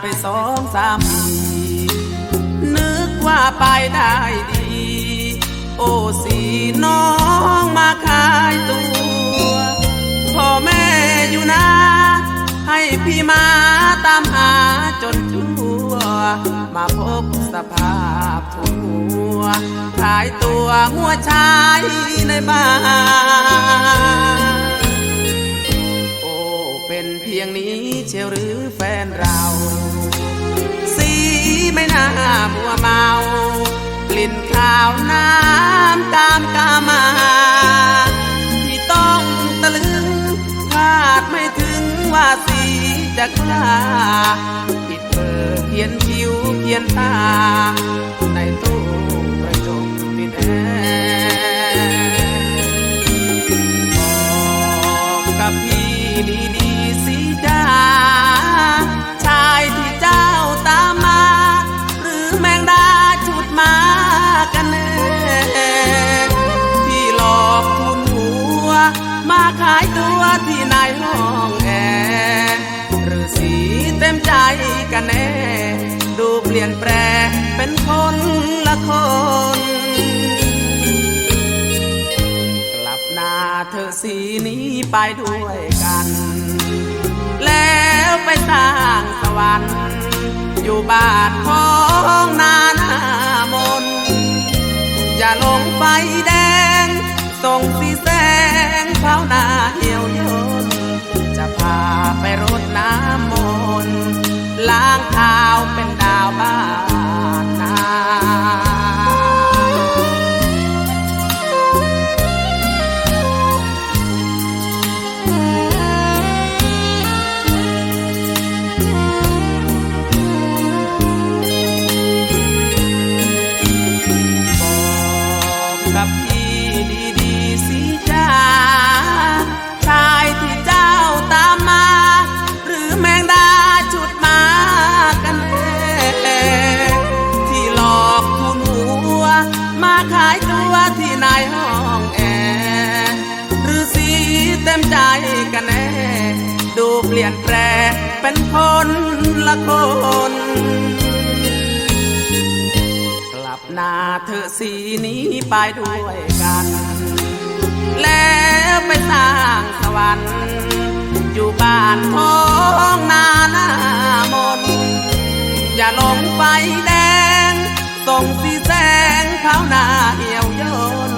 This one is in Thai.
ไปสองสามปีนึกว่าไปได้ดี โอ้สีน้องมาขายตัว พ่อแม่อยู่นะ ให้พี่มาตามหาจนทั่ว มาพบสภาพผัวขายตัวหัวชายในบ้าน นข้าวน้ำตามกามา ที่ต้องตะลึงคาดไม่ถึงว่าสีจะกล้าปิดเบอร์เขียนคิ้วเขียนตา ในตู้กระจกติดแอร์บอกกับพี่ดีๆสิจาขายตัวที่นายห้องแอร์หรือสีเต็มใจกันแน่ ดูเปลี่ยนแปลงเป็นคนละคน กลับหน้าเธอสีนี้ไปด้วยกัน แล้วไปสร้างสวรรค์อยู่บ้านของนาหนามนอย่าลงไฟแดงส่งสีส หน้าเหี่ยวยนจะพาไปรดน้ำมนต์ล้างเท้าเป็นดาวบ้านนาบอกกับพี่ เต็มใจกันแน่ ดูเปลี่ยนแปลงเป็นคนละคน กลับหน้าเธอสีนี้ไปด้วยกัน แล้วไปสร้างสวรรค์อยู่บ้านของนาหน้ามน อย่าลงไฟแดง ส่งสีแสงเขาหน้าเหี่ยวยน